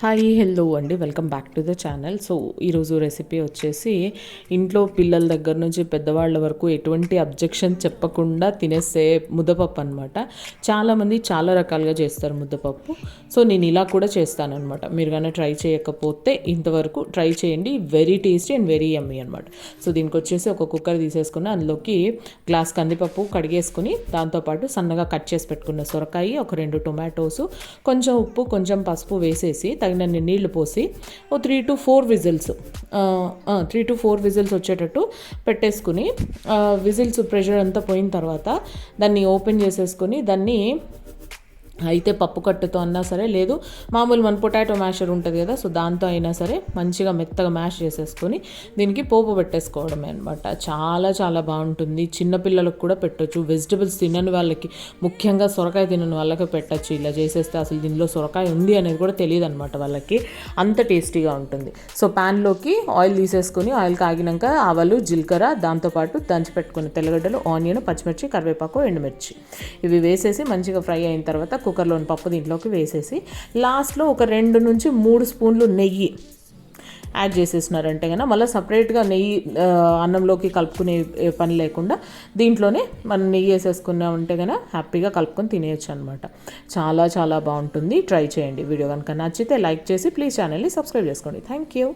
Hi hello అండి. Welcome back to the channel. So ఈరోజు recipe వచ్చేసి ఇంట్లో పిల్లల దగ్గర నుంచి పెద్దవాళ్ళ వరకు ఎటువంటి అబ్జెక్షన్ చెప్పకుండా తినేసే ముద్దపప్పు అనమాట చాలామంది చాలా రకాలుగా చేస్తారు ముద్దపప్పు. సో నేను ఇలా కూడా చేస్తాను అనమాట మీరు కానీ ట్రై చేయకపోతే ఇంతవరకు ట్రై చేయండి. Very tasty and very yummy అనమాట సో దీనికి వచ్చేసి ఒక కుక్కర్ తీసేసుకుని అందులోకి గ్లాస్ కందిపప్పు కడిగేసుకుని దాంతోపాటు సన్నగా కట్ చేసి పెట్టుకున్న సొరకాయ ఒక రెండు టొమాటోస్ కొంచెం ఉప్పు కొంచెం పసుపు వేసేసి తగినన్ని నీళ్ళు పోసి ఓ three to four whistles three to four whistles వచ్చేటట్టు పెట్టేసుకుని విజిల్స్ ప్రెషర్ అంతా పోయిన తర్వాత దాన్ని ఓపెన్ చేసేసుకొని దాన్ని అయితే పప్పు కట్టుతో అన్నా సరే లేదు మామూలు మన పొటాటో మ్యాషర్ ఉంటుంది కదా సో దాంతో అయినా సరే మంచిగా మెత్తగా మ్యాష్ చేసేసుకొని దీనికి పోపు పెట్టేసుకోవడమే అనమాట చాలా చాలా బాగుంటుంది. చిన్నపిల్లలకు కూడా పెట్టొచ్చు. వెజిటబుల్స్ తినని వాళ్ళకి ముఖ్యంగా సొరకాయ తినని వాళ్ళకి పెట్టచ్చు. ఇలా చేసేస్తే అసలు దీనిలో సొరకాయ ఉంది అనేది కూడా తెలియదు అనమాట వాళ్ళకి. అంత టేస్టీగా ఉంటుంది. సో ప్యాన్లోకి ఆయిల్ తీసేసుకొని ఆయిల్ కాగినాక ఆవాలు జీలకర్ర దాంతోపాటు దంచి పెట్టుకుని తెల్లగడ్డలు ఆనియన్ పచ్చిమిర్చి కరివేపాకు ఎండుమిర్చి. ఇవి వేసేసి మంచిగా ఫ్రై అయిన తర్వాత కుక్కర్లోని పప్పు దీంట్లోకి వేసేసి లాస్ట్లో ఒక రెండు నుంచి మూడు స్పూన్లు నెయ్యి యాడ్ చేసేసినారంటే కనుక మళ్ళీ సపరేట్గా నెయ్యి అన్నంలోకి కలుపుకునే పని లేకుండా దీంట్లోనే మనం నెయ్యి వేసేసుకున్నా ఉంటే కనుక హ్యాపీగా కలుపుకొని తినేయచ్చు అనమాట చాలా చాలా బాగుంటుంది. ట్రై చేయండి. వీడియో కనుక నచ్చితే లైక్ చేసి ప్లీజ్ ఛానల్ని సబ్స్క్రైబ్ చేసుకోండి. Thank you.